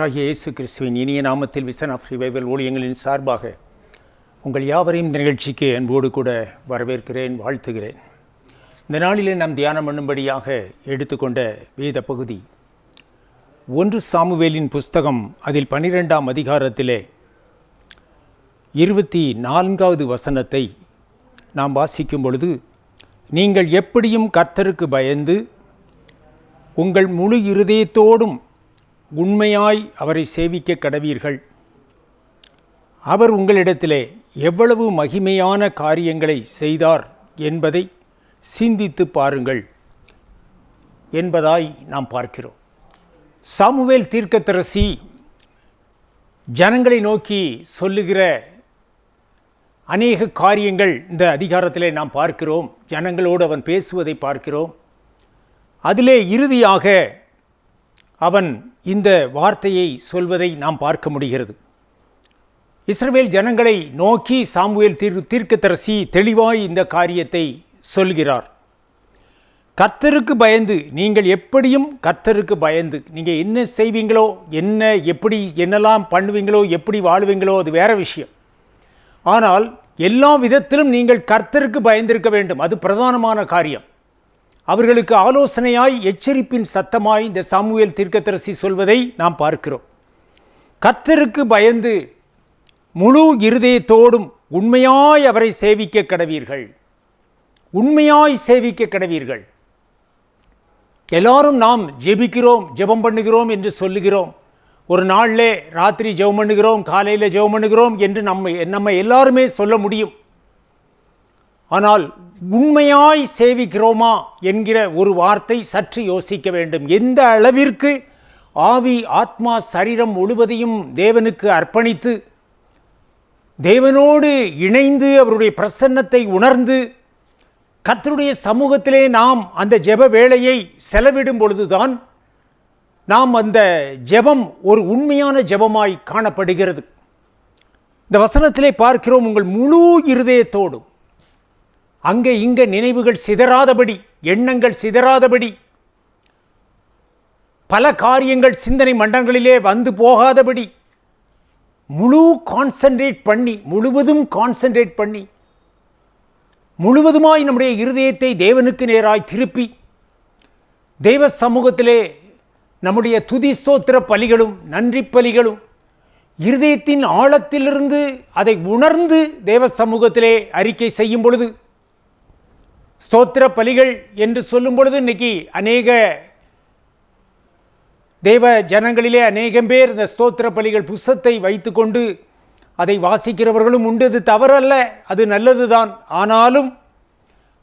ஆண்டவராகிய இயேசு கிறிஸ்துவின் இனிய நாமத்தில் விசன் ஆஃப் ரிவைவல் ஊழியங்களின் சார்பாக உங்கள் யாவரையும் இந்த நிகழ்ச்சிக்கு அன்போடு கூட வரவேற்கிறேன் வாழ்த்துகிறேன். இந்த நாளிலே நாம் தியானம் பண்ணும்படியாக எடுத்துக்கொண்ட வேத பகுதி. ஒன்று சாமுவேலின் புஸ்தகம் அதில் பனிரெண்டாம் அதிகாரத்திலே இருபத்தி நான்காவது வசனத்தை நாம் வாசிக்கும் பொழுது நீங்கள் எப்படியும் கர்த்தருக்கு பயந்து உங்கள் முழு இருதயத்தோடும் உண்மையாய் அவரை சேவிக்க கடவீர்கள். அவர் உங்களிடத்திலே எவ்வளவு மகிமையான காரியங்களை செய்தார் என்பதை சிந்தித்து பாருங்கள் என்பதாய் நாம் பார்க்கிறோம். சாமுவேல் தீர்க்கத்தரசி ஜனங்களை நோக்கி சொல்லுகிற அநேக காரியங்கள் இந்த அதிகாரத்திலே நாம் பார்க்கிறோம். ஜனங்களோடு அவன் பேசுவதை பார்க்கிறோம். அதிலே இறுதியாக அவன் இந்த வார்த்தையை சொல்வதை நாம் பார்க்க முடிகிறது. இஸ்ரவேல் ஜனங்களை நோக்கி சாமுவேல் தீர் தீர்க்கத்தரசி தெளிவாய் இந்த காரியத்தை சொல்கிறார். கர்த்தருக்கு பயந்து நீங்கள் எப்படியும் கர்த்தருக்கு பயந்து நீங்கள் என்ன செய்வீங்களோ என்ன எப்படி என்னெல்லாம் பண்ணுவீங்களோ எப்படி வாழுவீங்களோ அது வேறு விஷயம். ஆனால் எல்லா விதத்திலும் நீங்கள் கர்த்தருக்கு பயந்திருக்க வேண்டும். அது பிரதானமான காரியம். அவர்களுக்கு ஆலோசனையாய் எச்சரிப்பின் சத்தமாய் இந்த சாமுவேல் தீர்க்கத்தரசி சொல்வதை நாம் பார்க்கிறோம். கர்த்தருக்கு பயந்து முழு இருதயத்தோடும் உண்மையாய் அவரை சேவிக்க கடவீர்கள். உண்மையாய் சேவிக்க கடவீர்கள். எல்லாரும் நாம் ஜெபிக்கிறோம் ஜெபம் பண்ணுகிறோம் என்று சொல்லுகிறோம். ஒரு நாளில் ராத்திரி ஜெபம் பண்ணுகிறோம் காலையில் ஜெபம் பண்ணுகிறோம் என்று நம்ம நம்ம எல்லாருமே சொல்ல முடியும். ஆனால் உண்மையாய் சேவிக்கிறோமா என்கிற ஒரு வார்த்தை சற்று யோசிக்க வேண்டும். எந்த அளவிற்கு ஆவி ஆத்மா சரீரம் முழுவதையும் தேவனுக்கு அர்ப்பணித்து தேவனோடு இணைந்து அவருடைய பிரசன்னத்தை உணர்ந்து கர்த்தருடைய சமூகத்திலே நாம் அந்த ஜெப வேலையை செலவிடும் பொழுதுதான் நாம் அந்த ஜெபம் ஒரு உண்மையான ஜெபமாய் காணப்படுகிறது. இந்த வசனத்திலே பார்க்கிறோம் உங்கள் முழு இருதயத்தோடும். அங்கே இங்கே நினைவுகள் சிதறாதபடி எண்ணங்கள் சிதறாதபடி பல காரியங்கள் சிந்தனை மண்டங்களிலே வந்து போகாதபடி முழு கான்சன்ட்ரேட் பண்ணி முழுவதும் கான்சன்ட்ரேட் பண்ணி முழுவதுமாய் நம்முடைய இருதயத்தை தேவனுக்கு நேராய் திருப்பி தெய்வ சமூகத்திலே நம்முடைய துதி ஸ்தோத்திர பலிகளும் நன்றி பலிகளும் இருதயத்தின் ஆழத்திலிருந்து அதை உணர்ந்து தேவ சமூகத்திலே அறிக்கை செய்யும் பொழுது ஸ்தோத்திர பலிகள் என்று சொல்லும் பொழுது இன்னைக்கு அநேக தேவ ஜனங்களிலே அநேகம் பேர் இந்த ஸ்தோத்திர பலிகள் புஸ்தத்தை வைத்துக்கொண்டு அதை வாசிக்கிறவர்களும் உண்டு. அது தவறல்ல அது நல்லதுதான். ஆனாலும்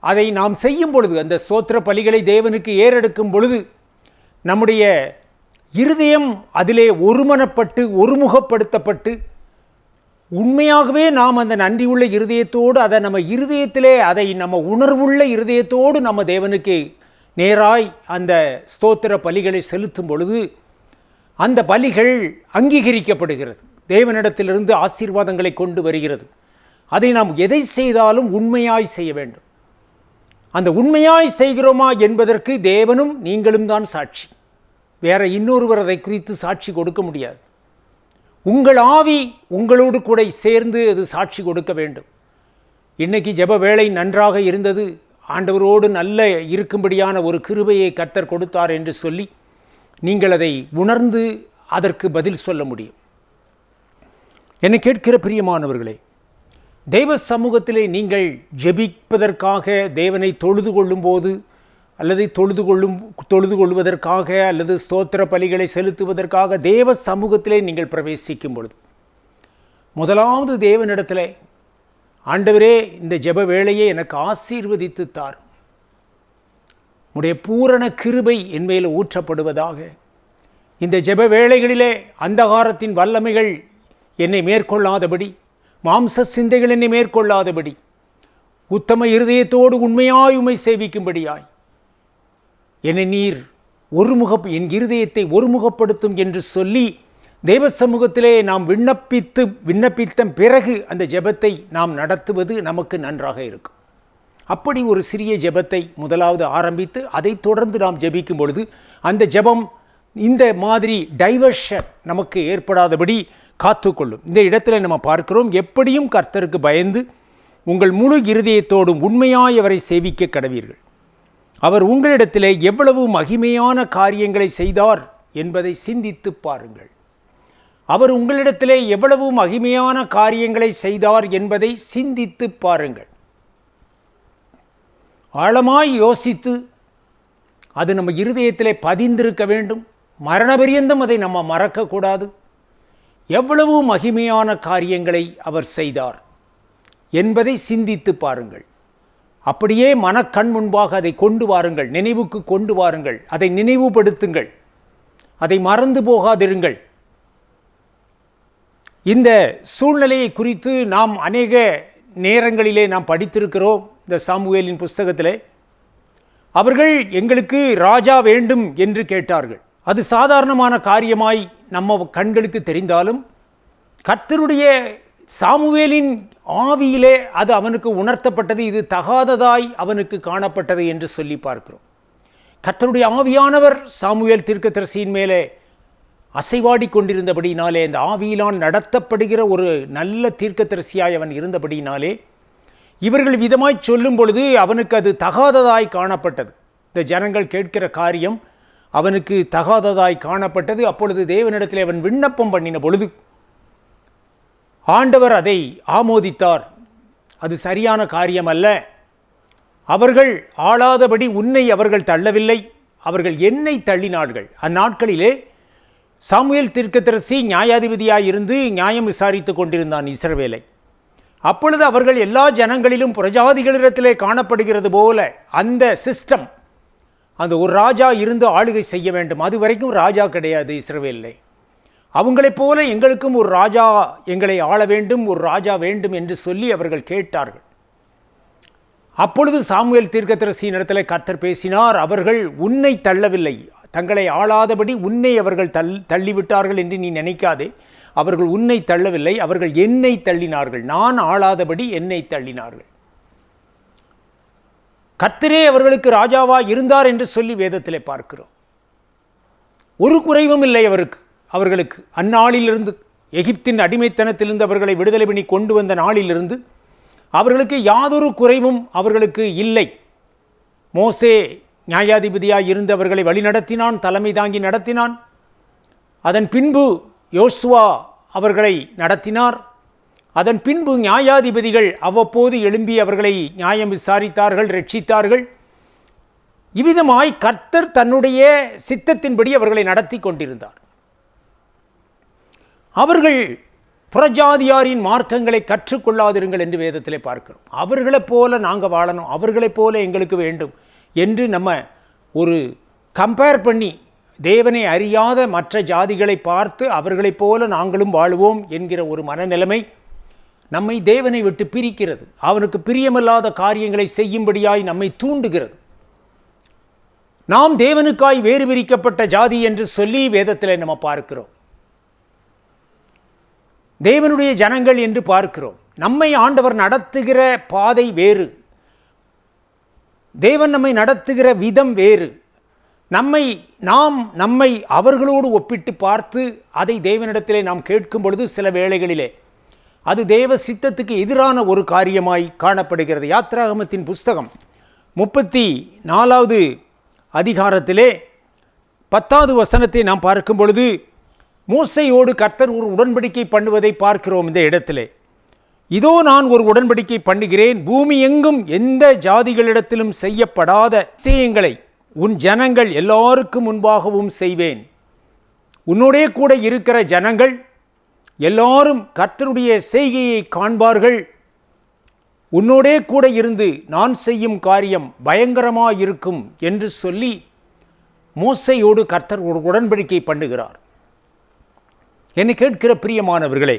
அதை நாம் செய்யும் பொழுது அந்த ஸ்தோத்திர பலிகளை தேவனுக்கு ஏறெடுக்கும் பொழுது நம்முடைய இருதயம் அதிலே ஒருமனப்பட்டு ஒருமுகப்படுத்தப்பட்டு உண்மையாகவே நாம் அந்த நன்றியுள்ள இருதயத்தோடு அதை நம்ம இருதயத்திலே அதை நம்ம உணர்வுள்ள இருதயத்தோடு நம்ம தேவனுக்கு நேராய் அந்த ஸ்தோத்திர பலிகளை செலுத்தும் பொழுது அந்த பலிகள் அங்கீகரிக்கப்படுகிறது. தேவனிடத்திலிருந்து ஆசீர்வாதங்களை கொண்டு வருகிறது. அதை நாம் எதை செய்தாலும் உண்மையாய் செய்ய வேண்டும். அந்த உண்மையாய் செய்கிறோமா என்பதற்கு தேவனும் நீங்களும் தான் சாட்சி. வேற இன்னொருவர் அதை குறித்து சாட்சி கொடுக்க முடியாது. உங்கள் ஆவி உங்களோடு கூட சேர்ந்து அது சாட்சி கொடுக்க வேண்டும். இன்னைக்கு ஜப வேலை நன்றாக இருந்தது. ஆண்டவரோடு நல்ல இருக்கும்படியான ஒரு கிருபையை கர்த்தர் கொடுத்தார் என்று சொல்லி நீங்கள் அதை உணர்ந்து அதற்கு பதில் சொல்ல முடியும். என்னை கேட்கிற பிரியமானவர்களே தெய்வ சமூகத்திலே நீங்கள் ஜெபிப்பதற்காக தேவனை தொழுது கொள்ளும்போது அல்லது தொழுது கொள்ளும் தொழுது கொள்வதற்காக அல்லது ஸ்தோத்திர பலிகளை செலுத்துவதற்காக தேவ சமூகத்திலே நீங்கள் பிரவேசிக்கும் பொழுது முதலாவது தேவனிடத்தில் ஆண்டவரே இந்த ஜெப வேளையை எனக்கு ஆசீர்வதித்து தார் உடைய பூரண கிருபை என்மையில் ஊற்றப்படுவதாக இந்த ஜெப வேளைகளிலே அந்தகாரத்தின் வல்லமைகள் என்னை மேற்கொள்ளாதபடி மாம்ச சிந்தைகள் என்னை மேற்கொள்ளாதபடி உத்தம இருதயத்தோடு உண்மையாய் உமை சேவிக்கும்படியாய் என்னை நீர் ஒருமுக என் இருதயத்தை ஒருமுகப்படுத்தும் என்று சொல்லி தெய்வ சமூகத்திலே நாம் விண்ணப்பித்து விண்ணப்பித்த பிறகு அந்த ஜெபத்தை நாம் நடத்துவது நமக்கு நன்றாக இருக்கும். அப்படி ஒரு சிறிய ஜெபத்தை முதலாவது ஆரம்பித்து அதை தொடர்ந்து நாம் ஜெபிக்கும் பொழுது அந்த ஜெபம் இந்த மாதிரி டைவர்ஷன் நமக்கு ஏற்படாதபடி காத்துக்கொள்ளும். இந்த இடத்துல நம்ம பார்க்கிறோம் எப்படியும் கர்த்தருக்கு பயந்து உங்கள் முழு இருதயத்தோடும் உண்மையாய் அவரை சேவிக்க கடவீர்கள். அவர் உங்களிடத்திலே எவ்வளவு மகிமையான காரியங்களை செய்தார் என்பதை சிந்தித்து பாருங்கள். அவர் உங்களிடத்திலே எவ்வளவு மகிமையான காரியங்களை செய்தார் என்பதை சிந்தித்து பாருங்கள். ஆழமாய் யோசித்து அது நம்ம இருதயத்திலே பதிந்திருக்க வேண்டும். மரணபரியந்தம் அதை நம்ம மறக்கக்கூடாது. எவ்வளவு மகிமையான காரியங்களை அவர் செய்தார் என்பதை சிந்தித்து பாருங்கள். அப்படியே மனக்கண் முன்பாக அதை கொண்டு வாருங்கள். நினைவுக்கு கொண்டு வாருங்கள். அதை நினைவுபடுத்துங்கள். அதை மறந்து போகாதிருங்கள். இந்த சூழ்நிலையை குறித்து நாம் அநேக நேரங்களிலே நாம் படித்திருக்கிறோம். இந்த சாமுவேலின் புஸ்தகத்திலே. அவர்கள் எங்களுக்கு ராஜா வேண்டும் என்று கேட்டார்கள். அது சாதாரணமான காரியமாய் நம்ம கண்களுக்கு தெரிந்தாலும் கர்த்தருடைய சாமுவேலின் ஆவியிலே அது அவனுக்கு உணர்த்தப்பட்டது இது தகாததாய் அவனுக்கு காணப்பட்டது என்று சொல்லி பார்க்கிறோம். கர்த்தருடைய ஆவியானவர் சாமுவேல் தீர்க்கதரிசியின் மேலே அசைவாடி கொண்டிருந்தபடினாலே இந்த ஆவியிலான் நடத்தப்படுகிற ஒரு நல்ல தீர்க்கதரிசியாய் அவன் இருந்தபடினாலே இவர்கள் விதமாய் சொல்லும் பொழுது அவனுக்கு அது தகாததாய் காணப்பட்டது. இந்த ஜனங்கள் கேட்கிற காரியம் அவனுக்கு தகாததாய் காணப்பட்டது. அப்பொழுது தேவனிடத்தில் அவன் விண்ணப்பம் பண்ணின பொழுது ஆண்டவர் அதை ஆமோதித்தார். அது சரியான காரியம் அல்ல அவர்கள் ஆளாதபடி உன்னை அவர்கள் தள்ளவில்லை. அவர்கள் என்னை தள்ளினார்கள். அந்நாட்களிலே சாமுவேல் தீர்க்கதரிசி நியாயாதிபதியாக இருந்து நியாயம் விசாரித்து கொண்டிருந்தான் இஸ்ரவேலை. அப்பொழுது அவர்கள் எல்லா ஜனங்களிலும் புரஜாதிகளிடத்திலே காணப்படுகிறது போல அந்த சிஸ்டம். அந்த ஒரு ராஜா இருந்து ஆளுகை செய்ய வேண்டும். அது வரைக்கும் ராஜா கிடையாது இஸ்ரவேலில். அவங்களைப் போல எங்களுக்கும் ஒரு ராஜா எங்களை ஆள வேண்டும் ஒரு ராஜா வேண்டும் என்று சொல்லி அவர்கள் கேட்டார்கள். அப்பொழுது சாமுவேல் தீர்க்கதரசி இடத்துல கர்த்தர் பேசினார் அவர்கள் உன்னை தள்ளவில்லை. தங்களை ஆளாதபடி உன்னை அவர்கள் தள் தள்ளிவிட்டார்கள் என்று நீ நினைக்காதே. அவர்கள் உன்னை தள்ளவில்லை அவர்கள் என்னை தள்ளினார்கள். நான் ஆளாதபடி என்னை தள்ளினார்கள். கர்த்தரே அவர்களுக்கு ராஜாவா இருந்தார் என்று சொல்லி வேதத்தில் பார்க்கிறோம். ஒரு குறைவும் இல்லை அவருக்கு. அவர்களுக்கு அந்நாளிலிருந்து எகிப்தின் அடிமைத்தனத்திலிருந்து அவர்களை விடுதலை பண்ணி கொண்டு வந்த நாளிலிருந்து அவர்களுக்கு யாதொரு குறைவும் அவர்களுக்கு இல்லை. மோசே நியாயாதிபதியாக இருந்து அவர்களை வழிநடத்தினான் தலைமை தாங்கி நடத்தினான். அதன் பின்பு யோசுவா அவர்களை நடத்தினார். அதன் பின்பு நியாயாதிபதிகள் அவ்வப்போது எழும்பி அவர்களை நியாயம் விசாரித்தார்கள் ரட்சித்தார்கள். இவ்விதமாய் கர்த்தர் தன்னுடைய சித்தத்தின்படி அவர்களை நடத்தி கொண்டிருந்தார். அவர்கள் புறஜாதியாரின் மார்க்கங்களை கற்றுக்கொள்ளாதிருங்கள் என்று வேதத்திலே பார்க்கிறோம். அவர்களைப் போல நாங்கள் வாழணும் அவர்களைப் போல எங்களுக்கு வேண்டும் என்று நம்ம ஒரு கம்பேர் பண்ணி தேவனை அறியாத மற்ற ஜாதிகளை பார்த்து அவர்களைப் போல நாங்களும் வாழுவோம் என்கிற ஒரு மனநிலைமை நம்மை தேவனை விட்டு பிரிக்கிறது. அவனுக்கு பிரியமில்லாத காரியங்களை செய்யும்படியாய் நம்மை தூண்டுகிறது. நாம் தேவனுக்காய் வேறு விரிக்கப்பட்ட ஜாதி என்று சொல்லி வேதத்தில் நம்ம பார்க்கிறோம். தேவனுடைய ஜனங்கள் என்று பார்க்கிறோம். நம்மை ஆண்டவர் நடத்துகிற பாதை வேறு. தேவன் நம்மை நடத்துகிற விதம் வேறு. நம்மை நாம் நம்மை அவர்களோடு ஒப்பிட்டு பார்த்து அதை தேவனிடத்திலே நாம் கேட்கும் பொழுது சில வேளைகளிலே அது தேவ சித்தத்துக்கு எதிரான ஒரு காரியமாய் காணப்படுகிறது. யாத்ராகமத்தின் புஸ்தகம் முப்பத்தி நாலாவது அதிகாரத்திலே பத்தாவது வசனத்தை நாம் பார்க்கும் பொழுது மூசையோடு கர்த்தர் ஒரு உடன்படிக்கை பண்ணுவதை பார்க்கிறோம் இந்த இடத்திலே. இதோ நான் ஒரு உடன்படிக்கை பண்ணுகிறேன். பூமி எங்கும் எந்த ஜாதிகளிடத்திலும் செய்யப்படாத விஷயங்களை உன் ஜனங்கள் எல்லாருக்கும் முன்பாகவும் செய்வேன். உன்னோடே கூட இருக்கிற ஜனங்கள் எல்லாரும் கர்த்தருடைய செய்கையை காண்பார்கள். உன்னோடே கூட இருந்து நான் செய்யும் காரியம் பயங்கரமாயிருக்கும் என்று சொல்லி மோசையோடு கர்த்தர் ஒரு உடன்படிக்கை பண்ணுகிறார். என்னை கேட்கிற பிரியமானவர்களே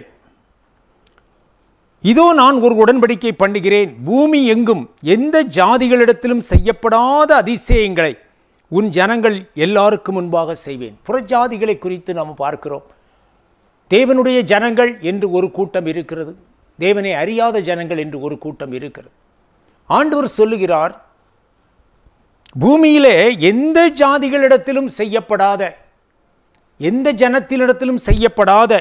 இதோ நான் ஒரு உடன்படிக்கை பண்ணுகிறேன். பூமி எங்கும் எந்த ஜாதிகளிடத்திலும் செய்யப்படாத அதிசயங்களை உன் ஜனங்கள் எல்லாருக்கும் முன்பாக செய்வேன். புறஜாதிகளை குறித்து நாம் பார்க்கிறோம். தேவனுடைய ஜனங்கள் என்று ஒரு கூட்டம் இருக்கிறது. தேவனை அறியாத ஜனங்கள் என்று ஒரு கூட்டம் இருக்கிறது. ஆண்டவர் சொல்லுகிறார் பூமியிலே எந்த ஜாதிகளிடத்திலும் செய்யப்படாத எந்த ஜனத்தினிடத்திலும் செய்யப்படாத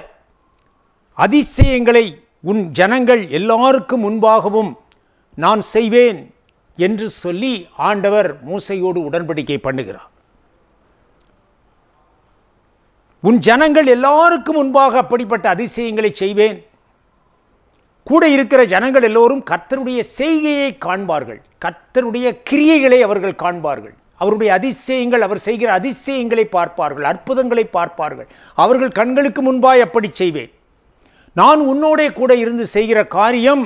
அதிசயங்களை உன் ஜனங்கள் எல்லாருக்கும் முன்பாகவும் நான் செய்வேன் என்று சொல்லி ஆண்டவர் மூசையோடு உடன்படிக்கை பண்ணுகிறார். உன் ஜனங்கள் எல்லாருக்கும் முன்பாக அப்படிப்பட்ட அதிசயங்களை செய்வேன். கூட இருக்கிற ஜனங்கள் எல்லோரும் கர்த்தருடைய செய்கையை காண்பார்கள். கர்த்தருடைய கிரியைகளை அவர்கள் காண்பார்கள். அவருடைய அதிசயங்கள் அவர் செய்கிற அதிசயங்களை பார்ப்பார்கள் அற்புதங்களை பார்ப்பார்கள். அவர்கள் கண்களுக்கு முன்பாய் அப்படி செய்வேன். நான் உன்னோடே கூட இருந்து செய்கிற காரியம்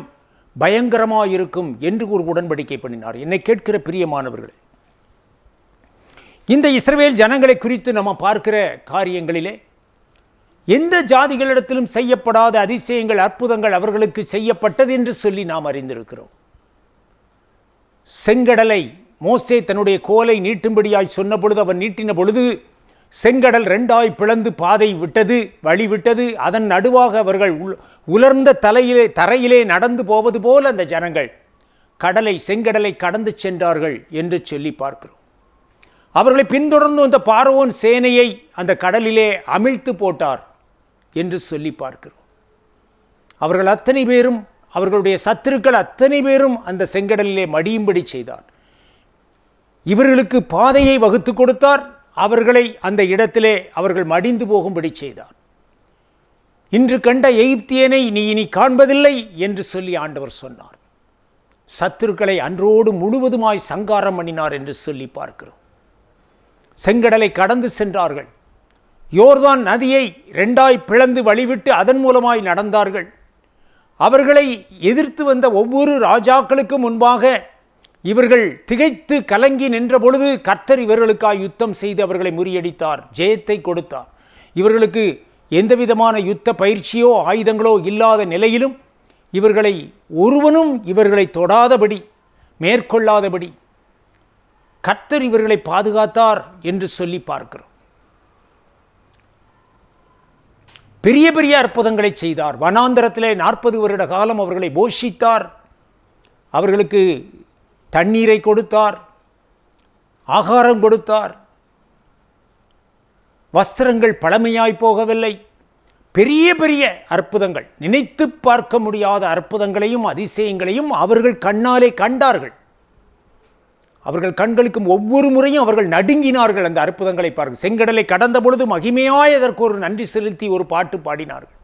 பயங்கரமாயிருக்கும் என்று ஒரு உடன்படிக்கை பண்ணினார். என்னை கேட்கிற பிரியமானவர்கள் இந்த இஸ்ரவேல் ஜனங்களை குறித்து நம்ம பார்க்கிற காரியங்களிலே எந்த ஜாதிகளிடத்திலும் செய்யப்படாத அதிசயங்கள் அற்புதங்கள் அவர்களுக்கு செய்யப்பட்டது என்று சொல்லி நாம் அறிந்திருக்கிறோம். செங்கடலை மோசே தன்னுடைய கோலை நீட்டும்படியாய் சொன்ன பொழுது அவன் நீட்டின பொழுது செங்கடல் ரெண்டாய் பிளந்து பாதை விட்டது வழி விட்டது. அதன் நடுவாக அவர்கள் உல்- உலர்ந்த தலையிலே தரையிலே நடந்து போவது போல அந்த ஜனங்கள் கடலை செங்கடலை கடந்து சென்றார்கள் என்று சொல்லி பார்க்கிறோம். அவர்களை பின்தொடர்ந்து வந்த பார்வோன் சேனையை அந்த கடலிலே அமிழ்த்து போட்டார் என்று சொல்லி பார்க்கிறோம். அவர்கள் அத்தனை பேரும் அவர்களுடைய சத்துருக்கள் அத்தனை பேரும் அந்த செங்கடலிலே மடியும்படி செய்தார் இவர்களுக்கு பாதையை வகுத்து கொடுத்தார். அவர்களை அந்த இடத்திலே அவர்கள் மடிந்து போகும்படி செய்தார். இன்று கண்ட எகிப்தியனை நீ இனி காண்பதில்லை என்று சொல்லி ஆண்டவர் சொன்னார். சத்துருக்களை அன்றோடு முழுவதுமாய் சங்காரம் பண்ணினார் என்று சொல்லி பார்க்கிறோம். செங்கடலை கடந்து சென்றார்கள். யோர்தான் நதியை ரெண்டாய் பிளந்து வழிவிட்டு அதன் மூலமாய் நடந்தார்கள். அவர்களை எதிர்த்து வந்த ஒவ்வொரு ராஜாக்களுக்கும் முன்பாக இவர்கள் திகைத்து கலங்கி நின்ற பொழுது கர்த்தர் இவர்களுக்காக யுத்தம் செய்து அவர்களை முறியடித்தார். ஜெயத்தை கொடுத்தார். இவர்களுக்கு எந்த விதமான யுத்த பயிற்சியோ ஆயுதங்களோ இல்லாத நிலையிலும் இவர்களை ஒருவனும் இவர்களை தொடாதபடி மேற்கொள்ளாதபடி கர்த்தர் இவர்களை பாதுகாத்தார் என்று சொல்லி பார்க்கிறோம். பெரிய பெரிய அற்புதங்களை செய்தார். வனாந்தரத்திலே நாற்பது வருட காலம் அவர்களை போஷித்தார். அவர்களுக்கு தண்ணீரை கொடுத்தார் ஆகாரம் கொடுத்தார். வஸ்திரங்கள் பழமையாய் போகவில்லை. பெரிய பெரிய அற்புதங்கள். நினைத்து பார்க்க முடியாத அற்புதங்களையும் அதிசயங்களையும் அவர்கள் கண்ணாலே கண்டார்கள். அவர்கள் கண்களுக்கும் ஒவ்வொரு முறையும் அவர்கள் நடுங்கினார்கள் அந்த அற்புதங்களை பாருங்கள். செங்கடலை கடந்த பொழுது மகிமையாய் அதற்கு ஒரு நன்றி செலுத்தி ஒரு பாட்டு பாடினார்கள்.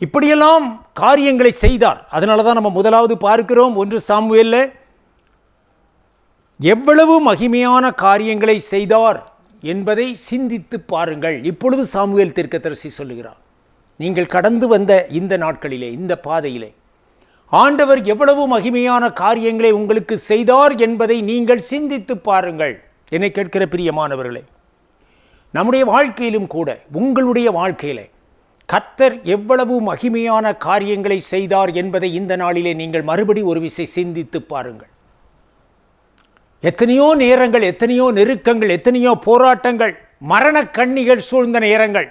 இப்படியெல்லாம் காரியங்களை செய்தார் அதனால தான் நம்ம முதலாவது பார்க்கிறோம் ஒன்று சாமுவேல்ல எவ்வளவு மகிமையான காரியங்களை செய்தார் என்பதை சிந்தித்து பாருங்கள். இப்பொழுது சாமுவேல் தீர்க்கதரிசி சொல்லுகிறார் நீங்கள் கடந்து வந்த இந்த நாட்களிலே இந்த பாதையிலே ஆண்டவர் எவ்வளவு மகிமையான காரியங்களை உங்களுக்கு செய்தார் என்பதை நீங்கள் சிந்தித்து பாருங்கள். என்னை கேட்கிற பிரியமானவர்களே நம்முடைய வாழ்க்கையிலும் கூட உங்களுடைய வாழ்க்கையிலே கர்த்தர் எவ்வளவு மகிமையான காரியங்களை செய்தார் என்பதை இந்த நாளிலே நீங்கள் மறுபடி ஒரு விசை சிந்தித்து பாருங்கள். எத்தனையோ நேரங்கள் எத்தனையோ நெருக்கங்கள் எத்தனையோ போராட்டங்கள் மரண கண்ணிகள் சூழ்ந்த நேரங்கள்.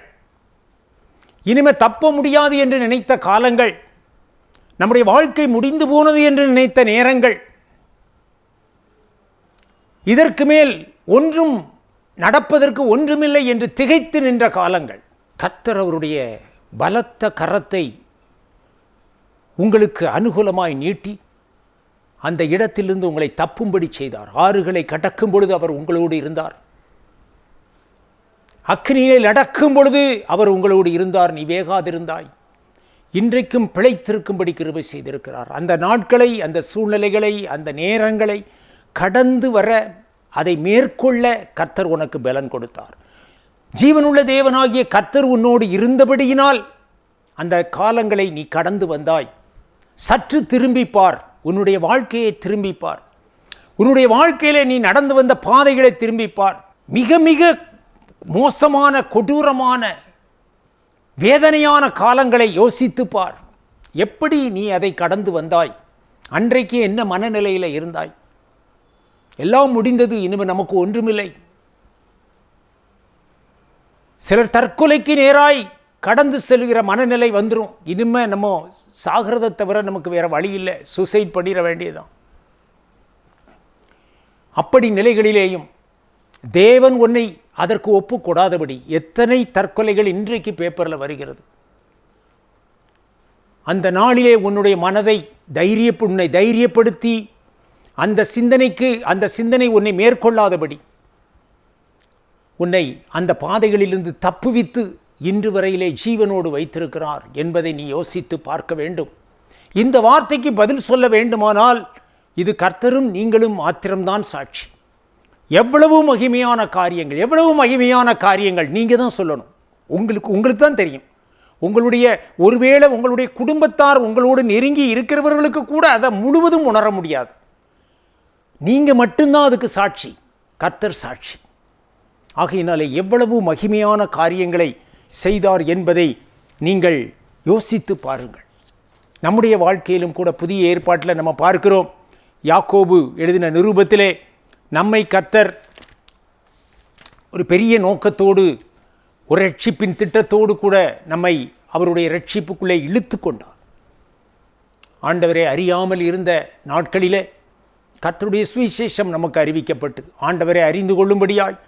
இனிமே தப்ப முடியாது என்று நினைத்த காலங்கள் நம்முடைய வாழ்க்கை முடிந்து போனது என்று நினைத்த நேரங்கள் இதற்கு மேல் ஒன்றும் நடப்பதற்கு ஒன்றுமில்லை என்று திகைத்து நின்ற காலங்கள். கர்த்தர் அவருடைய பலத்த கரத்தை உங்களுக்கு அனுகூலமாய் நீட்டி அந்த இடத்திலிருந்து உங்களை தப்பும்படி செய்தார். ஆறுகளை கடக்கும் பொழுது அவர் உங்களோடு இருந்தார். அக்னியை நடக்கும் பொழுது அவர் உங்களோடு இருந்தார். நீ வேகாதிருந்தாய். இன்றைக்கும் பிழைத்திருக்கும்படி கிருபை செய்திருக்கிறார். அந்த நாட்களை அந்த சூழ்நிலைகளை அந்த நேரங்களை கடந்து வர அதை மேற்கொள்ள கர்த்தர் உனக்கு பலன் கொடுத்தார். ஜீவனுள்ள தேவனாகிய கர்த்தர் உன்னோடு இருந்தபடியினால் அந்த காலங்களை நீ கடந்து வந்தாய். சற்று திரும்பிப்பார் உன்னுடைய வாழ்க்கையை திரும்பி பார். உன்னுடைய வாழ்க்கையிலே நீ நடந்து வந்த பாதைகளை திரும்பி பார். மிக மிக மோசமான கொடூரமான வேதனையான காலங்களை யோசித்து பார். எப்படி நீ அதை கடந்து வந்தாய்? அன்றைக்கு என்ன மனநிலையில் இருந்தாய்? எல்லாம் முடிந்தது இனிமேல் நமக்கு ஒன்றுமில்லை. சிலர் தற்கொலைக்கு நேராய் கடந்து செல்கிற மனநிலை வந்துடும் இனிமே நம்ம சாகிறதை தவிர நமக்கு வேற வழி இல்லை. சூசைட் பண்ணிட வேண்டியதுதான். அப்படி நிலைகளிலேயும் தேவன் உன்னை அதற்கு ஒப்புக்கூடாதபடி எத்தனை தற்கொலைகள் இன்றைக்கு பேப்பரில் வருகிறது. அந்த நாளிலே உன்னுடைய மனதை தைரிய உன்னை தைரியப்படுத்தி அந்த சிந்தனைக்கு அந்த சிந்தனை உன்னை மேற்கொள்ளாதபடி உன்னை அந்த பாதைகளிலிருந்து தப்புவித்து இன்று வரையிலே ஜீவனோடு வைத்திருக்கிறார் என்பதை நீ யோசித்து பார்க்க வேண்டும். இந்த வார்த்தைக்கு பதில் சொல்ல வேண்டுமானால் இது கர்த்தரும் நீங்களும் மாத்திரம்தான் சாட்சி. எவ்வளவு மகிமையான காரியங்கள் எவ்வளவு மகிமையான காரியங்கள் நீங்கள் தான் சொல்லணும். உங்களுக்கு உங்களுக்கு தான் தெரியும். உங்களுடைய ஒருவேளை உங்களுடைய குடும்பத்தார் உங்களோடு நெருங்கி இருக்கிறவர்களுக்கு கூட அதை முழுவதும் உணர முடியாது. நீங்கள் மட்டும்தான் அதுக்கு சாட்சி கர்த்தர் சாட்சி. ஆகையினாலே எவ்வளவு மகிமையான காரியங்களை செய்தார் என்பதை நீங்கள் யோசித்து பாருங்கள். நம்முடைய வாழ்க்கையிலும் கூட புதிய ஏற்பாட்டில் நம்ம பார்க்கிறோம். யாக்கோபு எழுதின நிருபத்திலே நம்மை கர்த்தர் ஒரு பெரிய நோக்கத்தோடு ஒரு ரட்சிப்பின் திட்டத்தோடு கூட நம்மை அவருடைய ரட்சிப்புக்குள்ளே இழுத்து கொண்டார். ஆண்டவரை அறியாமல் இருந்த நாட்களிலே கர்த்தருடைய சுவிசேஷம் நமக்கு அறிவிக்கப்பட்டது. ஆண்டவரை அறிந்து கொள்ளும்படியாய்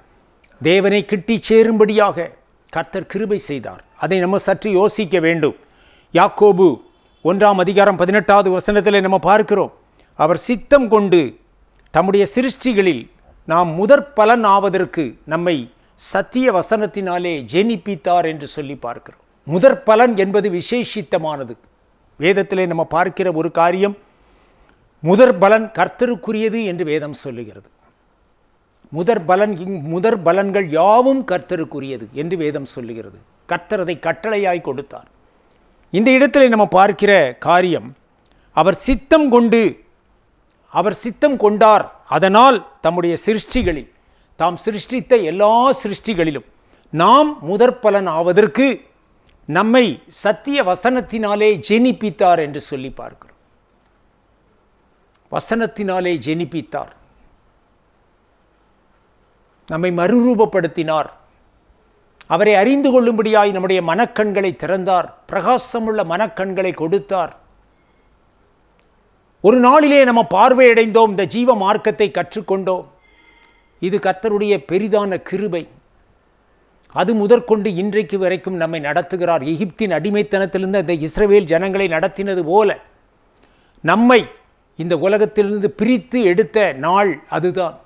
தேவனை கிட்டி சேரும்படியாக கர்த்தர் கிருபை செய்தார். அதை நம்ம சற்று யோசிக்க வேண்டும். யாக்கோபு ஒன்றாம் அதிகாரம் பதினெட்டாவது வசனத்தில் நம்ம பார்க்கிறோம். அவர் சித்தம் கொண்டு தம்முடைய சிருஷ்டிகளில் நாம் முதற் பலன் ஆவதற்கு நம்மை சத்திய வசனத்தினாலே ஜெனிப்பித்தார் என்று சொல்லி பார்க்கிறோம். முதற் பலன் என்பது விசேஷித்தமானது. வேதத்திலே நம்ம பார்க்கிற ஒரு காரியம் முதற் பலன் கர்த்தருக்குரியது என்று வேதம் சொல்லுகிறது. முதற் பலன் இங் முதற் பலன்கள் யாவும் கர்த்தருக்குரியது என்று வேதம் சொல்லுகிறது. கர்த்தர் அதை கட்டளையாய் கொடுத்தார். இந்த இடத்துல நம்ம பார்க்கிற காரியம் அவர் சித்தம் கொண்டு அவர் சித்தம் கொண்டார். அதனால் தம்முடைய சிருஷ்டிகளில் தாம் சிருஷ்டித்த எல்லா சிருஷ்டிகளிலும் நாம் முதற் பலன் ஆவதற்கு நம்மை சத்திய வசனத்தினாலே ஜெனிப்பித்தார் என்று சொல்லி பார்க்கிறோம். வசனத்தினாலே ஜெனிப்பித்தார். நம்மை மறுரூபப்படுத்தினார். அவரை அறிந்து கொள்ளும்படியாய் நம்முடைய மனக்கண்களை திறந்தார். பிரகாசமுள்ள மனக்கண்களை கொடுத்தார். ஒரு நாளிலே நம்ம பார்வையடைந்தோம். இந்த ஜீவ மார்க்கத்தை கற்றுக்கொண்டோம். இது கர்த்தருடைய பெரிதான கிருபை. அது முதற்கொண்டு இன்றைக்கு வரைக்கும் நம்மை நடத்துகிறார். எகிப்தின் அடிமைத்தனத்திலிருந்து அந்த இஸ்ரவேல் ஜனங்களை நடத்தினது போல நம்மை இந்த உலகத்திலிருந்து பிரித்து எடுத்த நாள் அதுதான்.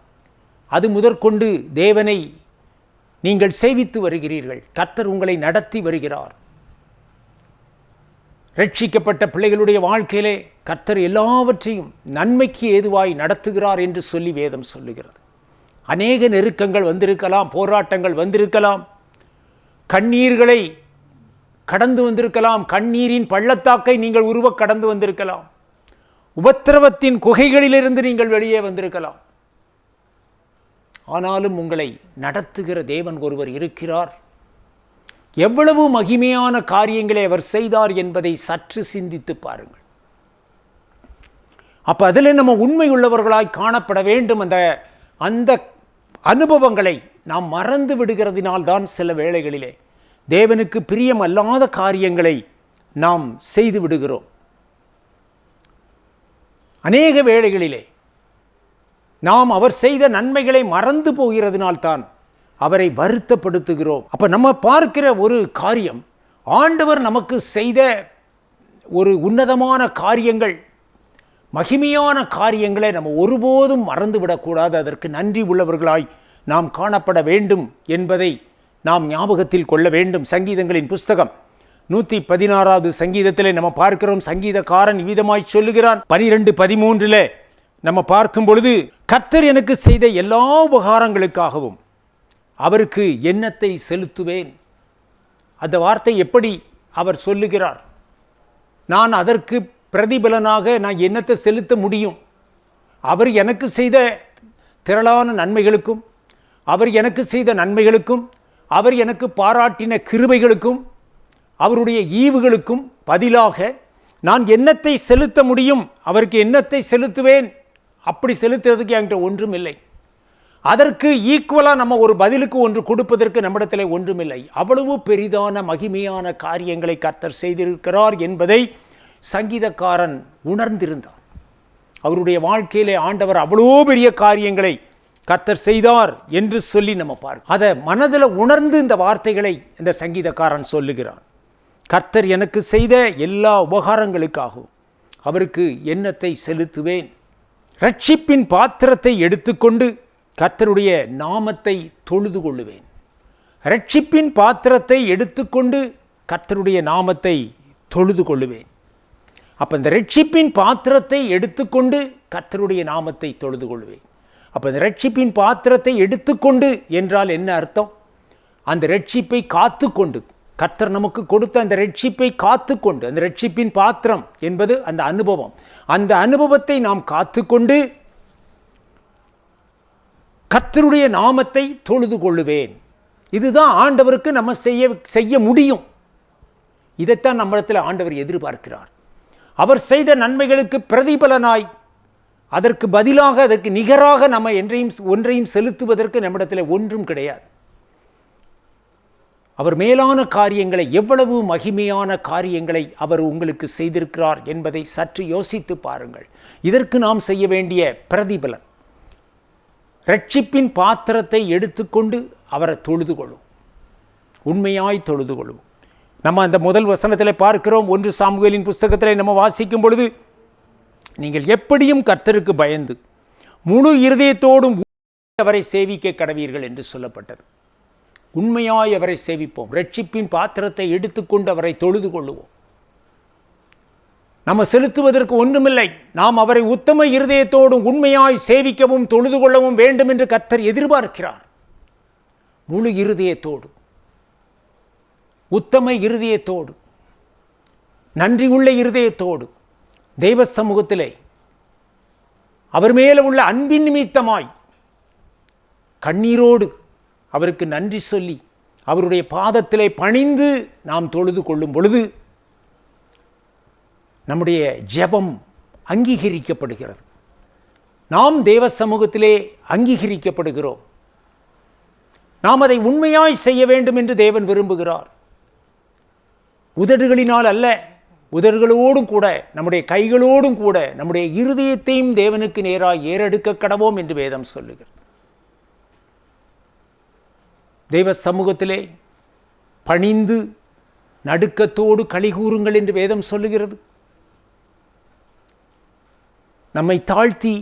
அது முதற்கொண்டு தேவனை நீங்கள் சேவித்து வருகிறீர்கள். கர்த்தர் உங்களை நடத்தி வருகிறார். ரட்சிக்கப்பட்ட பிள்ளைகளுடைய வாழ்க்கையிலே கர்த்தர் எல்லாவற்றையும் நன்மைக்கு ஏதுவாய் நடத்துகிறார் என்று சொல்லி வேதம் சொல்லுகிறது. அநேக நெருக்கங்கள் வந்திருக்கலாம் போராட்டங்கள் வந்திருக்கலாம். கண்ணீர்களை கடந்து வந்திருக்கலாம். கண்ணீரின் பள்ளத்தாக்கை நீங்கள் உருவ கடந்து வந்திருக்கலாம். உபத்திரவத்தின் குகைகளிலிருந்து நீங்கள் வெளியே வந்திருக்கலாம். ஆனாலும் உங்களை நடத்துகிற தேவன் ஒருவர் இருக்கிறார். எவ்வளவு மகிமையான காரியங்களை அவர் செய்தார் என்பதை சற்று சிந்தித்து பாருங்கள். அப்ப அதில் நம்ம உண்மை உள்ளவர்களாய் காணப்பட வேண்டும் அந்த அந்த அனுபவங்களை நாம் மறந்து விடுகிறதினால்தான் சில வேளைகளிலே தேவனுக்கு பிரியமல்லாத காரியங்களை நாம் செய்து விடுகிறோம். அநேக வேளைகளிலே நாம் அவர் செய்த நன்மைகளை மறந்து போகிறதுனால்தான் அவரை வருத்தப்படுத்துகிறோம். அப்போ நம்ம பார்க்கிற ஒரு காரியம் ஆண்டவர் நமக்கு செய்த ஒரு உன்னதமான காரியங்கள் மகிமையான காரியங்களை நம்ம ஒருபோதும் மறந்துவிடக்கூடாது அதற்கு நன்றி உள்ளவர்களாய் நாம் காணப்பட வேண்டும் என்பதை நாம் ஞாபகத்தில் கொள்ள வேண்டும். சங்கீதங்களின் புஸ்தகம் நூற்றி பதினாறாவது சங்கீதத்திலே நம்ம பார்க்கிறோம். சங்கீதக்காரன் விதமாய் சொல்லுகிறான். பனிரெண்டு பதிமூன்றில் நம்ம பார்க்கும் பொழுது கர்த்தர் எனக்கு செய்த எல்லா உபகாரங்களுக்காகவும் அவருக்கு எண்ணத்தை செலுத்துவேன். அந்த வார்த்தை எப்படி அவர் சொல்லுகிறார்? நான் அதற்கு பிரதிபலனாக நான் எண்ணத்தை செலுத்த முடியும். அவர் எனக்கு செய்த திரளான நன்மைகளுக்கும் அவர் எனக்கு செய்த நன்மைகளுக்கும் அவர் எனக்கு பாராட்டின கிருபைகளுக்கும் அவருடைய ஈவுகளுக்கும் பதிலாக நான் எண்ணத்தை செலுத்த முடியும். அவருக்கு எண்ணத்தை செலுத்துவேன். அப்படி செலுத்துறதுக்கு என்கிட்ட ஒன்றும் இல்லை. அதற்கு ஈக்குவலாக நம்ம ஒரு பதிலுக்கு ஒன்று கொடுப்பதற்கு நம்மிடத்தில் ஒன்றுமில்லை அவ்வளவு பெரிதான மகிமையான காரியங்களை கர்த்தர் செய்திருக்கிறார் என்பதை சங்கீதக்காரன் உணர்ந்திருந்தார் அவருடைய வாழ்க்கையிலே ஆண்டவர் அவ்வளோ பெரிய காரியங்களை கர்த்தர் செய்தார் என்று சொல்லி நம்ம பார்க்க அதை மனதில் உணர்ந்து இந்த வார்த்தைகளை இந்த சங்கீதக்காரன் சொல்லுகிறான். கர்த்தர் எனக்கு செய்த எல்லா உபகாரங்களுக்காகவும் அவருக்கு எண்ணத்தை செலுத்துவேன். ரட்சிப்பின் பாத்திரத்தை எடுத்துக்கொண்டு கர்த்தருடைய நாமத்தை தொழுது கொள்ளுவேன். ரட்சிப்பின் பாத்திரத்தை எடுத்துக்கொண்டு கர்த்தருடைய நாமத்தை தொழுது கொள்ளுவேன். அப்போ இந்த ரட்சிப்பின் பாத்திரத்தை எடுத்துக்கொண்டு கர்த்தருடைய நாமத்தை தொழுது கொள்வேன் அப்போ இந்த ரட்சிப்பின் பாத்திரத்தை எடுத்துக்கொண்டு என்றால் என்ன அர்த்தம்? அந்த ரட்சிப்பை காத்துக்கொண்டு கர்த்தர் நமக்கு கொடுத்த அந்த ரட்சிப்பை காத்துக்கொண்டு அந்த ரட்சிப்பின் பாத்திரம் என்பது அந்த அனுபவம். அந்த அனுபவத்தை நாம் காத்துக்கொண்டு கர்த்தருடைய நாமத்தை தொழுது கொள்ளுவேன். இதுதான் ஆண்டவருக்கு நம்ம செய்ய செய்ய முடியும். இதைத்தான் நம்மிடத்தில் ஆண்டவர் எதிர்பார்க்கிறார். அவர் செய்த நன்மைகளுக்கு பிரதிபலனாய் அதற்கு பதிலாக அதற்கு நிகராக நம்ம என்றையும் ஒன்றையும் செலுத்துவதற்கு நம்மிடத்தில் ஒன்றும் கிடையாது. அவர் மேலான காரியங்களை எவ்வளவு மகிமையான காரியங்களை அவர் உங்களுக்கு செய்திருக்கிறார் என்பதை சற்று யோசித்து பாருங்கள். இதற்கு நாம் செய்ய வேண்டிய பிரதிபலன் ரட்சிப்பின் பாத்திரத்தை எடுத்துக்கொண்டு அவரை தொழுது கொள்ளும். உண்மையாய் தொழுது கொள்ளும். நம்ம அந்த முதல் வசனத்தில் பார்க்கிறோம் ஒன்று சாமுவேலின் புஸ்தகத்தில் நம்ம வாசிக்கும் பொழுது நீங்கள் எப்படியும் கர்த்தருக்கு பயந்து முழு இருதயத்தோடும் அவரை சேவிக்க கடவீர்கள் என்று சொல்லப்பட்டது. உண்மையாய் அவரை சேவிப்போம். ரட்சிப்பின் பாத்திரத்தை எடுத்துக்கொண்டு அவரை தொழுது கொள்ளுவோம். நம்ம செலுத்துவதற்கு ஒன்றுமில்லை. நாம் அவரை உத்தம இருதயத்தோடும் உண்மையாய் சேவிக்கவும் தொழுது கொள்ளவும் வேண்டும் என்று கர்த்தர் எதிர்பார்க்கிறார். முழு இருதயத்தோடு. உத்தம இருதயத்தோடு. நன்றியுள்ள இருதயத்தோடு. தெய்வ சமூகத்திலே. அவர் மேலே உள்ள அன்பின் நிமித்தமாய். கண்ணீரோடு. அவருக்கு நன்றி சொல்லி அவருடைய பாதத்திலே பணிந்து நாம் தொழுது கொள்ளும் பொழுது நம்முடைய ஜெபம் அங்கீகரிக்கப்படுகிறது. நாம் தேவ சமூகத்திலே அங்கீகரிக்கப்படுகிறோம். நாம் அதை உண்மையாய் செய்ய வேண்டும் என்று தேவன் விரும்புகிறார். உதடுகளினால் அல்ல உதடுகளோடும் கூட நம்முடைய கைகளோடும் கூட நம்முடைய இருதயத்தையும் தேவனுக்கு நேராக ஏறெடுக்க கடவோம் என்று வேதம் சொல்லுகிறது. தெய்வ சமூகத்திலே பணிந்து நடுக்கத்தோடு கலிகூறுங்கள் என்று வேதம் சொல்லுகிறது. நம்மை தாழ்த்தி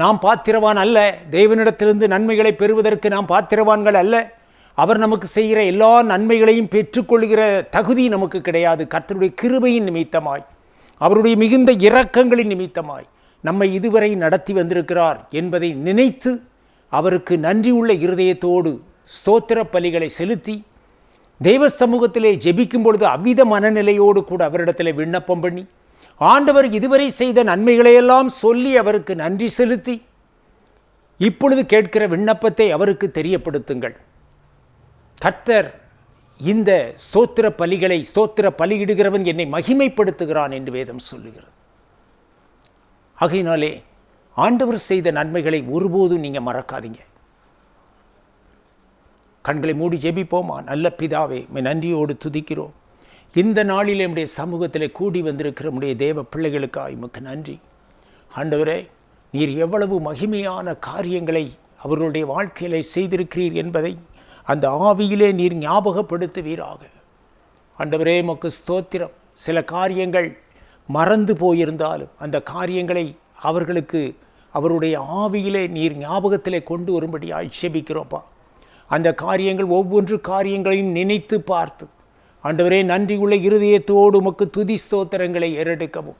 நாம் பாத்திரவான் அல்ல தேவனிடத்திலிருந்து நன்மைகளை பெறுவதற்கு நாம் பாத்திரவான்கள் அல்ல. அவர் நமக்கு செய்கிற எல்லா நன்மைகளையும் பெற்றுக்கொள்கிற தகுதி நமக்கு கிடையாது. கர்த்தருடைய கிருபையின் நிமித்தமாய் அவருடைய மிகுந்த இரக்கங்களின் நிமித்தமாய் நம்மை இதுவரை நடத்தி வந்திருக்கிறார் என்பதை நினைத்து அவருக்கு நன்றியுள்ள இருதயத்தோடு ஸ்தோத்திர பலிகளை செலுத்தி தெய்வ சமூகத்திலே ஜெபிக்கும் பொழுது அவ்வித மனநிலையோடு கூட அவரிடத்தில் விண்ணப்பம் பண்ணி ஆண்டவர் இதுவரை செய்த நன்மைகளையெல்லாம் சொல்லி அவருக்கு நன்றி செலுத்தி இப்பொழுது கேட்கிற விண்ணப்பத்தை அவருக்கு தெரியப்படுத்துங்கள். கர்த்தர் இந்த ஸ்தோத்திர பலிகளை ஸ்தோத்திர பலியிடுகிறவன் என்னை மகிமைப்படுத்துகிறான் என்று வேதம் சொல்லுகிறது. ஆகையினாலே ஆண்டவர் செய்த நன்மைகளை ஒருபோதும் நீங்கள் மறக்காதீங்க. கண்களை மூடி ஜெபிப்போமா? நல்ல பிதாவே நன்றியோடு துதிக்கிறோம். இந்த நாளில் நம்முடைய சமூகத்தில் கூடி வந்திருக்கிற நம்முடைய தேவ பிள்ளைகளுக்காக உமக்கு நன்றி. ஆண்டவரே நீர் எவ்வளவு மகிமையான காரியங்களை அவர்களுடைய வாழ்க்கையில செய்திருக்கிறீர் என்பதை அந்த ஆவியிலே நீர் ஞாபகப்படுத்துவீராக. ஆண்டவரே மக்கு ஸ்தோத்திரம். சில காரியங்கள் மறந்து போயிருந்தாலும் அந்த காரியங்களை அவர்களுக்கு அவருடைய ஆவியிலே நீர் ஞாபகத்திலே கொண்டு வரும்படி ஆட்சேபிக்கிறோப்பா அந்த காரியங்கள் ஒவ்வொன்று காரியங்களையும் நினைத்து பார்த்து ஆண்டவரே நன்றி உள்ள இருதயத்தோடு உமக்கு துதி ஸ்தோத்திரங்களை ஏறெடுக்கவும்.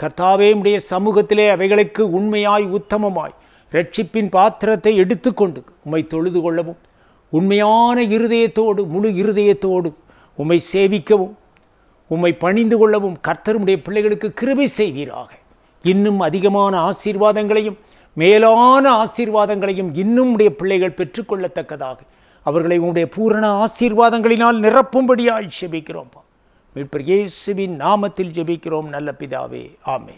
கர்த்தாவே உடைய சமூகத்திலே அவைகளுக்கு உண்மையாய் உத்தமமாய் ரட்சிப்பின் பாத்திரத்தை எடுத்துக்கொண்டு உம்மை தொழுது கொள்ளவும். உண்மையான இருதயத்தோடு முழு இருதயத்தோடு உம்மை சேவிக்கவும். உம்மை பணிந்து கொள்ளவும் கர்த்தருடைய பிள்ளைகளுக்கு கிருபை செய்வீராக. இன்னும் அதிகமான ஆசீர்வாதங்களையும் மேலான ஆசீர்வாதங்களையும் இன்னும் உடைய பிள்ளைகள் பெற்றுக்கொள்ளத்தக்கதாக. அவர்களை உங்களுடைய பூரண ஆசீர்வாதங்களினால் நிரப்பும்படியாய் ஜெபிக்கிறோம் மீட்பர் இயேசுவின் நாமத்தில் ஜெபிக்கிறோம் நல்ல பிதாவே. ஆமே